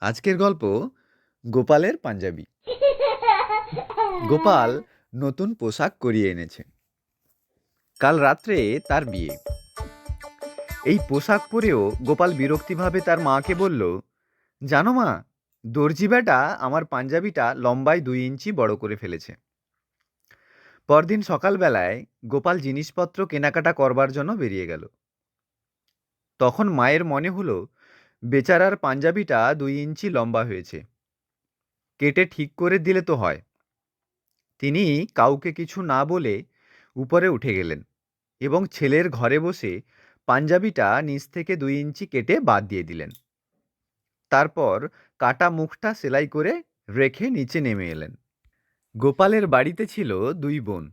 আজকের গল্প গোপালের পাঞ্জাবি। গোপাল নতুন পোশাক করিয়ে এনেছে। কাল রাত্রে তার বিয়ে। এই পোশাক পরেও গোপাল বিরক্তিভাবে তার মাকে বলল, জানো মা, দর্জি বেটা আমার পাঞ্জাবিটা লম্বায় দুই ইঞ্চি বড় করে ফেলেছে। পরদিন সকালবেলায় গোপাল জিনিসপত্র কেনাকাটা করবার জন্য বেরিয়ে গেল। তখন মায়ের মনে হলো বেচারার পাঞ্জাবিটা দুই ইঞ্চি লম্বা হয়েছে। কেটে ঠিক করে দিলে তো হয়। তিনি কাউকে কিছু না বলে উপরে উঠে গেলেন এবং ছেলের ঘরে বসে পাঞ্জাবিটা নিচ থেকে দুই ইঞ্চি কেটে বাদ দিয়ে দিলেন। তারপর কাটা মুখটা সেলাই করে রেখে নিচে নেমে এলেন। গোপালের বাড়িতে ছিল দুই বোন।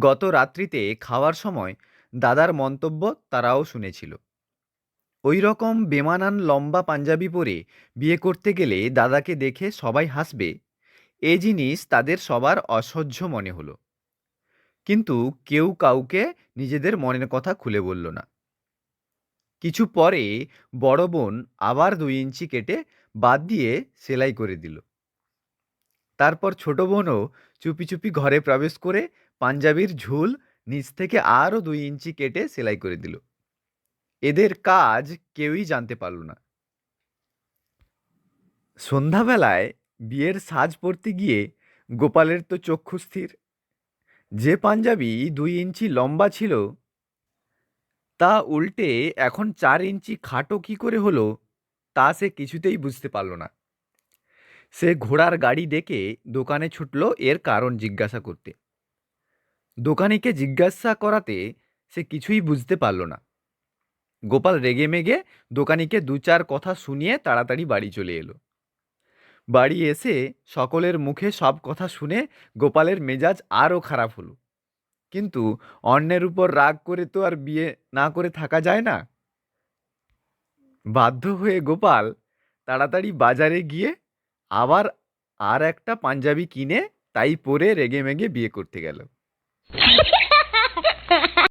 গত রাত্রিতে খাওয়ার সময় দাদার মন্তব্য তারাও শুনেছিল। ওই রকম বেমানান লম্বা পাঞ্জাবি পরে বিয়ে করতে গেলে দাদাকে দেখে সবাই হাসবে। এ জিনিস তাদের সবার অসহ্য মনে হলো। কিন্তু কেউ কাউকে নিজেদের মনের কথা খুলে বলল না। কিছু পরে বড় বোন আবার দুই ইঞ্চি কেটে বাদ দিয়ে সেলাই করে দিল। তারপর ছোট বোনও চুপি চুপি ঘরে প্রবেশ করে পাঞ্জাবির ঝুল নিচ থেকে আরও দুই ইঞ্চি কেটে সেলাই করে দিল। এদের কাজ কেউই জানতে পারল না। সন্ধ্যাবেলায় বিয়ের সাজ পরতে গিয়ে গোপালের তো চক্ষু স্থির। যে পাঞ্জাবি দুই ইঞ্চি লম্বা ছিল, তা উল্টে এখন চার ইঞ্চি খাটো কি করে হলো, তা সে কিছুতেই বুঝতে পারল না। সে ঘোড়ার গাড়ি ডেকে দোকানে ছুটল এর কারণ জিজ্ঞাসা করতে। দোকানিকে জিজ্ঞাসা করাতে সে কিছুই বুঝতে পারল না। গোপাল রেগে মেগে দোকানিকে দু চার কথা শুনিয়ে তাড়াতাড়ি বাড়ি চলে এলো। বাড়ি এসে সকলের মুখে সব কথা শুনে গোপালের মেজাজ আরও খারাপ হলো। কিন্তু অন্যের উপর রাগ করে তো আর বিয়ে না করে থাকা যায় না। বাধ্য হয়ে গোপাল তাড়াতাড়ি বাজারে গিয়ে আবার আর একটা পাঞ্জাবি কিনে তাই পরে রেগে মেগে বিয়ে করতে গেল।